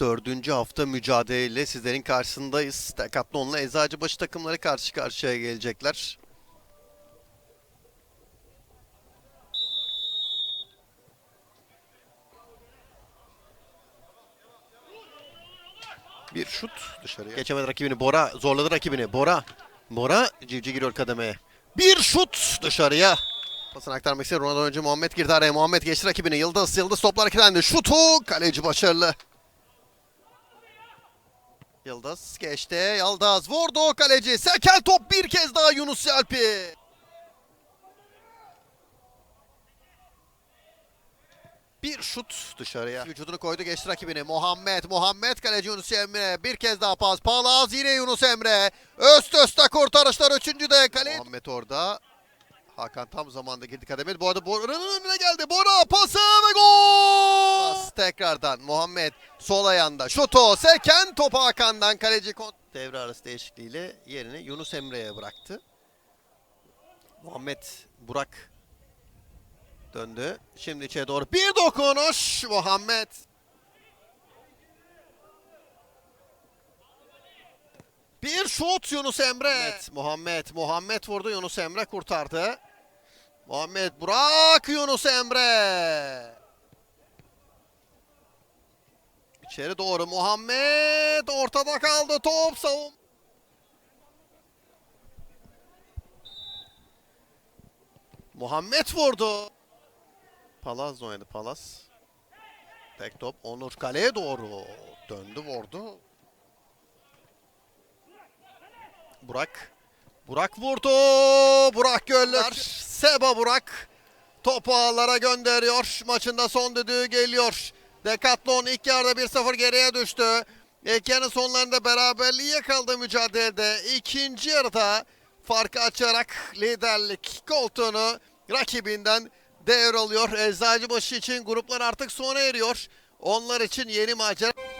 Dördüncü hafta mücadeleyle sizlerin karşısındayız. Decathlon'la Eczacıbaşı takımları karşı karşıya gelecekler. Bir şut dışarıya. Geçemedi rakibini. Bora zorladı rakibini. Bora. Bora civciv giriyor kademeye. Bir şut dışarıya. Pasını aktarmak istiyor. Ronaldo önce Muhammed girdi araya. Muhammed geçti rakibini. Yıldız. Yıldız toplar hareketlendi. Şutu. Kaleci başarılı. Yıldız geçti. Yıldız vurdu kaleci. Seken top bir kez daha Yunus Yalpi. Bir şut dışarıya. Vücudunu koydu geçti rakibini. Muhammed. Muhammed kaleci Yunus Emre. Bir kez daha pas. Palaz yine Yunus Emre. Üst üste kurtarışlar. Üçüncü de kale. Muhammed orada. Hakan tam zamanda girdi kademe. Bu arada Bora'nın önüne geldi. Bora pası ve gol! Tekrardan Muhammed sol ayağında. Şutu seken topu Hakan'dan kaleci kont. Devre arası değişikliğiyle yerini Yunus Emre'ye bıraktı. Muhammed Burak döndü. Şimdi içeri doğru bir dokunuş Muhammed. Bir şut Yunus Emre. Muhammed, Muhammed, Muhammed vurdu Yunus Emre kurtardı. Muhammed Burak Yunus Emre. İçeri doğru Muhammed ortada kaldı top savun. Muhammed vurdu. Palaz oynadı Palaz. Tek top Onur kaleye doğru döndü vurdu. Burak. Burak vurdu. Burak Göller. Seba Burak. Topu ağlara gönderiyor. Maçında son düdüğü geliyor. Decathlon ilk yarıda 1-0 geriye düştü. İlk yarının sonlarında beraberliği yakaladı mücadelede. İkinci yarıda farkı açarak liderlik koltuğunu rakibinden devralıyor. Eczacıbaşı için gruplar artık sona eriyor. Onlar için yeni macera.